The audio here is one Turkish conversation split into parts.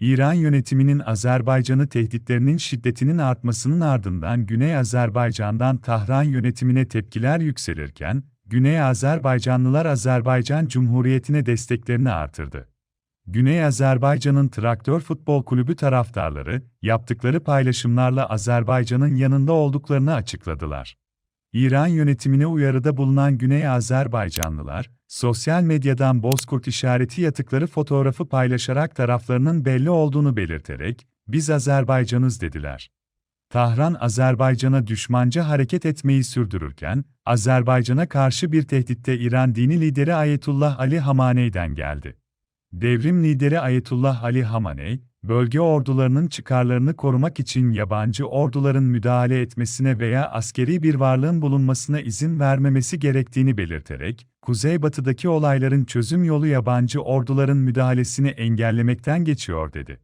İran yönetiminin Azerbaycan'ı tehditlerinin şiddetinin artmasının ardından Güney Azerbaycan'dan Tahran yönetimine tepkiler yükselirken, Güney Azerbaycanlılar Azerbaycan Cumhuriyeti'ne desteklerini artırdı. Güney Azerbaycan'ın Traktör Futbol Kulübü taraftarları, yaptıkları paylaşımlarla Azerbaycan'ın yanında olduklarını açıkladılar. İran yönetimine uyarıda bulunan Güney Azerbaycanlılar, sosyal medyadan bozkurt işareti yatıkları fotoğrafı paylaşarak taraflarının belli olduğunu belirterek, biz Azerbaycanız dediler. Tahran Azerbaycan'a düşmanca hareket etmeyi sürdürürken, Azerbaycan'a karşı bir tehditte İran dini lideri Ayetullah Ali Hamaney'den geldi. Devrim lideri Ayetullah Ali Hamaney, bölge ordularının çıkarlarını korumak için yabancı orduların müdahale etmesine veya askeri bir varlığın bulunmasına izin vermemesi gerektiğini belirterek, kuzeybatıdaki olayların çözüm yolu yabancı orduların müdahalesini engellemekten geçiyor dedi.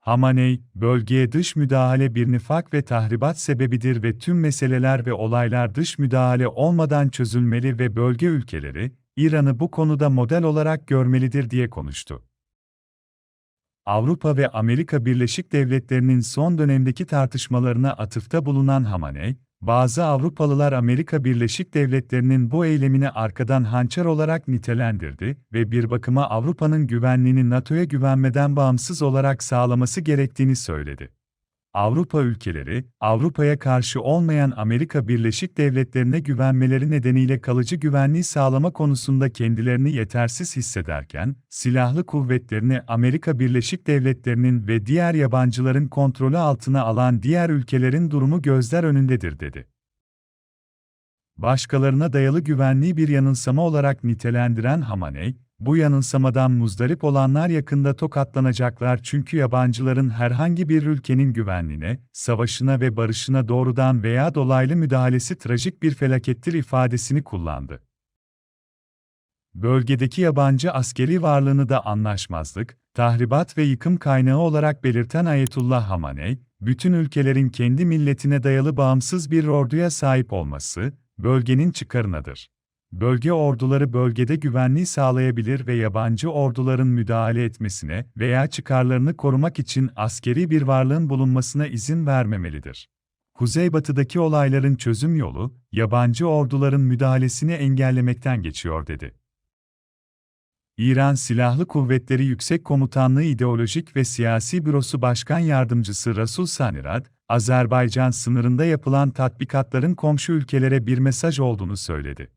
Hamaney, bölgeye dış müdahale bir nifak ve tahribat sebebidir ve tüm meseleler ve olaylar dış müdahale olmadan çözülmeli ve bölge ülkeleri, İran'ı bu konuda model olarak görmelidir diye konuştu. Avrupa ve Amerika Birleşik Devletleri'nin son dönemdeki tartışmalarına atıfta bulunan Hamaney, bazı Avrupalılar Amerika Birleşik Devletleri'nin bu eylemini arkadan hançer olarak nitelendirdi ve bir bakıma Avrupa'nın güvenliğini NATO'ya güvenmeden bağımsız olarak sağlaması gerektiğini söyledi. Avrupa ülkeleri, Avrupa'ya karşı olmayan Amerika Birleşik Devletleri'ne güvenmeleri nedeniyle kalıcı güvenliği sağlama konusunda kendilerini yetersiz hissederken, silahlı kuvvetlerini Amerika Birleşik Devletleri'nin ve diğer yabancıların kontrolü altına alan diğer ülkelerin durumu gözler önündedir dedi. Başkalarına dayalı güvenliği bir yanılsama olarak nitelendiren Hamaney, bu yanılsamadan muzdarip olanlar yakında tokatlanacaklar çünkü yabancıların herhangi bir ülkenin güvenliğine, savaşına ve barışına doğrudan veya dolaylı müdahalesi trajik bir felakettir ifadesini kullandı. Bölgedeki yabancı askeri varlığını da anlaşmazlık, tahribat ve yıkım kaynağı olarak belirten Ayetullah Hamaney, bütün ülkelerin kendi milletine dayalı bağımsız bir orduya sahip olması, bölgenin çıkarınadır bölge orduları bölgede güvenliği sağlayabilir ve yabancı orduların müdahale etmesine veya çıkarlarını korumak için askeri bir varlığın bulunmasına izin vermemelidir. Kuzeybatıdaki olayların çözüm yolu, yabancı orduların müdahalesini engellemekten geçiyor dedi. İran Silahlı Kuvvetleri Yüksek Komutanlığı İdeolojik ve Siyasi Bürosu Başkan Yardımcısı Rasul Sanirad, Azerbaycan sınırında yapılan tatbikatların komşu ülkelere bir mesaj olduğunu söyledi.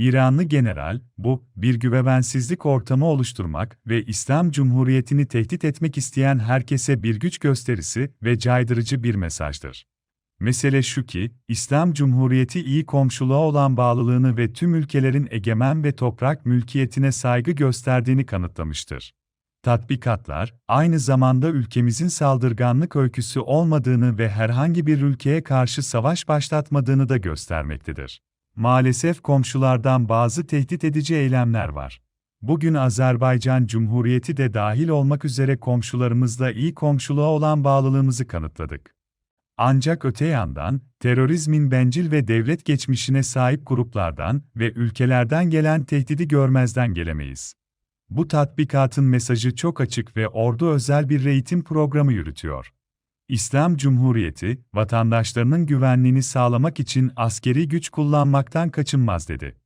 İranlı general, bu, bir güvensizlik ortamı oluşturmak ve İslam Cumhuriyeti'ni tehdit etmek isteyen herkese bir güç gösterisi ve caydırıcı bir mesajdır. Mesele şu ki, İslam Cumhuriyeti iyi komşuluğa olan bağlılığını ve tüm ülkelerin egemen ve toprak mülkiyetine saygı gösterdiğini kanıtlamıştır. Tatbikatlar, aynı zamanda ülkemizin saldırganlık öyküsü olmadığını ve herhangi bir ülkeye karşı savaş başlatmadığını da göstermektedir. Maalesef komşulardan bazı tehdit edici eylemler var. Bugün Azerbaycan Cumhuriyeti de dahil olmak üzere komşularımızla iyi komşuluğa olan bağlılığımızı kanıtladık. Ancak öte yandan, terörizmin bencil ve devlet geçmişine sahip gruplardan ve ülkelerden gelen tehdidi görmezden gelemeyiz. Bu tatbikatın mesajı çok açık ve ordu özel bir eğitim programı yürütüyor. İslam Cumhuriyeti, vatandaşlarının güvenliğini sağlamak için askeri güç kullanmaktan kaçınmaz dedi.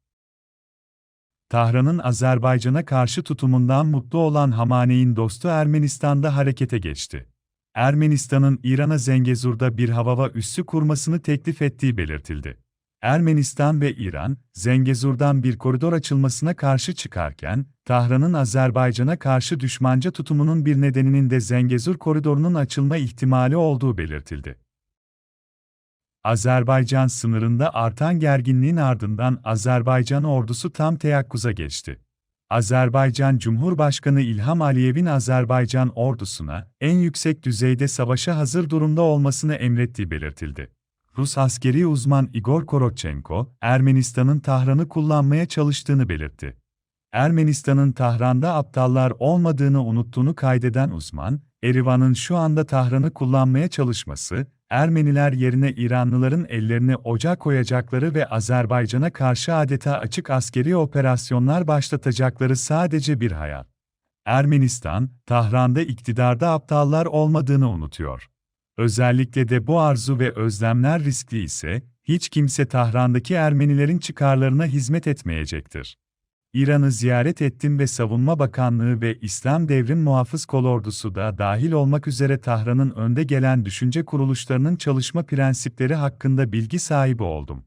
Tahran'ın Azerbaycan'a karşı tutumundan mutlu olan Hamaney'in dostu Ermenistan'da harekete geçti. Ermenistan'ın İran'a Zengezur'da bir havava üssü kurmasını teklif ettiği belirtildi. Ermenistan ve İran, Zengezur'dan bir koridor açılmasına karşı çıkarken, Tahran'ın Azerbaycan'a karşı düşmanca tutumunun bir nedeninin de Zengezur koridorunun açılma ihtimali olduğu belirtildi. Azerbaycan sınırında artan gerginliğin ardından Azerbaycan ordusu tam teyakkuza geçti. Azerbaycan Cumhurbaşkanı İlham Aliyev'in Azerbaycan ordusuna en yüksek düzeyde savaşa hazır durumda olmasını emrettiği belirtildi. Rus askeri uzman Igor Korotchenko, Ermenistan'ın Tahran'ı kullanmaya çalıştığını belirtti. Ermenistan'ın Tahran'da aptallar olmadığını unuttuğunu kaydeden uzman, Erivan'ın şu anda Tahran'ı kullanmaya çalışması, Ermeniler yerine İranlıların ellerine ocak koyacakları ve Azerbaycan'a karşı adeta açık askeri operasyonlar başlatacakları sadece bir hayal. Ermenistan, Tahran'da iktidarda aptallar olmadığını unutuyor. Özellikle de bu arzu ve özlemler riskli ise, hiç kimse Tahran'daki Ermenilerin çıkarlarına hizmet etmeyecektir. İran'ı ziyaret ettim ve Savunma Bakanlığı ve İslam Devrim Muhafız Kolordusu da dahil olmak üzere Tahran'ın önde gelen düşünce kuruluşlarının çalışma prensipleri hakkında bilgi sahibi oldum.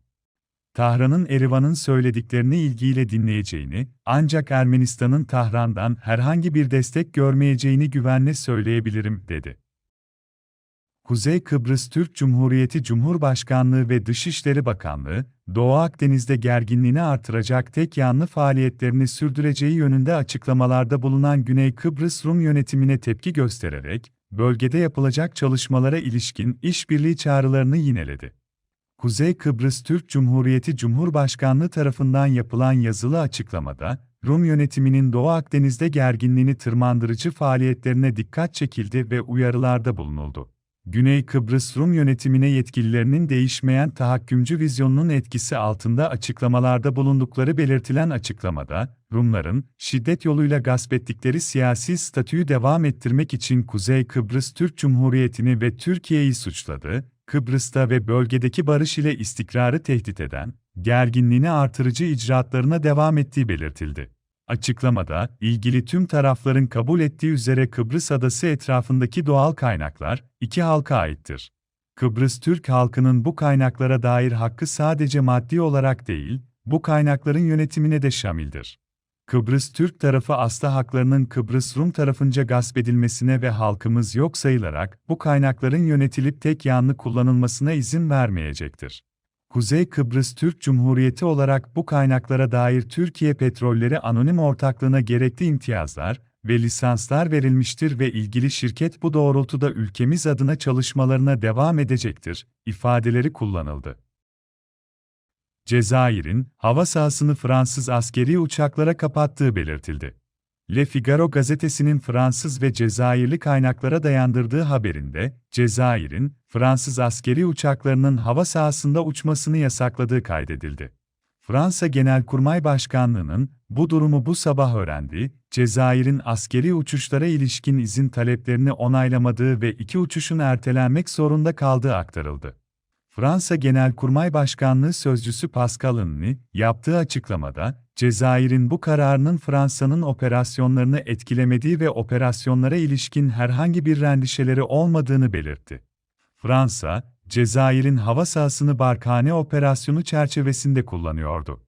Tahran'ın Erivan'ın söylediklerini ilgiyle dinleyeceğini, ancak Ermenistan'ın Tahran'dan herhangi bir destek görmeyeceğini güvenle söyleyebilirim, dedi. Kuzey Kıbrıs Türk Cumhuriyeti Cumhurbaşkanlığı ve Dışişleri Bakanlığı, Doğu Akdeniz'de gerginliğini artıracak tek yanlı faaliyetlerini sürdüreceği yönünde açıklamalarda bulunan Güney Kıbrıs Rum yönetimine tepki göstererek, bölgede yapılacak çalışmalara ilişkin işbirliği çağrılarını yineledi. Kuzey Kıbrıs Türk Cumhuriyeti Cumhurbaşkanlığı tarafından yapılan yazılı açıklamada, Rum yönetiminin Doğu Akdeniz'de gerginliğini tırmandırıcı faaliyetlerine dikkat çekildi ve uyarılarda bulunuldu. Güney Kıbrıs Rum yönetimine yetkililerinin değişmeyen tahakkümcü vizyonunun etkisi altında açıklamalarda bulundukları belirtilen açıklamada, Rumların, şiddet yoluyla gasp ettikleri siyasi statüyü devam ettirmek için Kuzey Kıbrıs Türk Cumhuriyeti'ni ve Türkiye'yi suçladı, Kıbrıs'ta ve bölgedeki barış ile istikrarı tehdit eden, gerginliğini artırıcı icraatlarına devam ettiği belirtildi. Açıklamada, ilgili tüm tarafların kabul ettiği üzere Kıbrıs adası etrafındaki doğal kaynaklar, iki halka aittir. Kıbrıs Türk halkının bu kaynaklara dair hakkı sadece maddi olarak değil, bu kaynakların yönetimine de şamildir. Kıbrıs Türk tarafı asla haklarının Kıbrıs Rum tarafınca gasp edilmesine ve halkımız yok sayılarak bu kaynakların yönetilip tek yanlı kullanılmasına izin vermeyecektir. Kuzey Kıbrıs Türk Cumhuriyeti olarak bu kaynaklara dair Türkiye Petrolleri Anonim Ortaklığı'na gerekli imtiyazlar ve lisanslar verilmiştir ve ilgili şirket bu doğrultuda ülkemiz adına çalışmalarına devam edecektir, ifadeleri kullanıldı. Cezayir'in hava sahasını Fransız askeri uçaklara kapattığı belirtildi. Le Figaro gazetesinin Fransız ve Cezayirli kaynaklara dayandırdığı haberinde, Cezayir'in Fransız askeri uçaklarının hava sahasında uçmasını yasakladığı kaydedildi. Fransa Genelkurmay Başkanlığı'nın bu durumu bu sabah öğrendi, Cezayir'in askeri uçuşlara ilişkin izin taleplerini onaylamadığı ve iki uçuşun ertelenmek zorunda kaldığı aktarıldı. Fransa Genelkurmay Başkanlığı Sözcüsü Pascal Inny, yaptığı açıklamada, Cezayir'in bu kararının Fransa'nın operasyonlarını etkilemediği ve operasyonlara ilişkin herhangi bir endişeleri olmadığını belirtti. Fransa, Cezayir'in hava sahasını Barkhane operasyonu çerçevesinde kullanıyordu.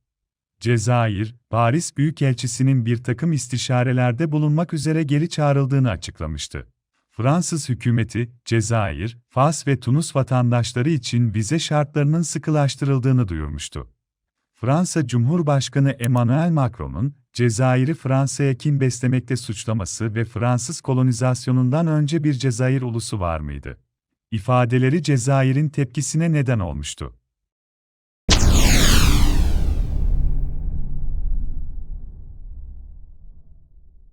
Cezayir, Paris Büyükelçisi'nin bir takım istişarelerde bulunmak üzere geri çağrıldığını açıklamıştı. Fransız hükümeti, Cezayir, Fas ve Tunus vatandaşları için vize şartlarının sıkılaştırıldığını duyurmuştu. Fransa Cumhurbaşkanı Emmanuel Macron'un, Cezayir'i Fransa'ya kin beslemekle suçlaması ve Fransız kolonizasyonundan önce bir Cezayir ulusu var mıydı? İfadeleri Cezayir'in tepkisine neden olmuştu.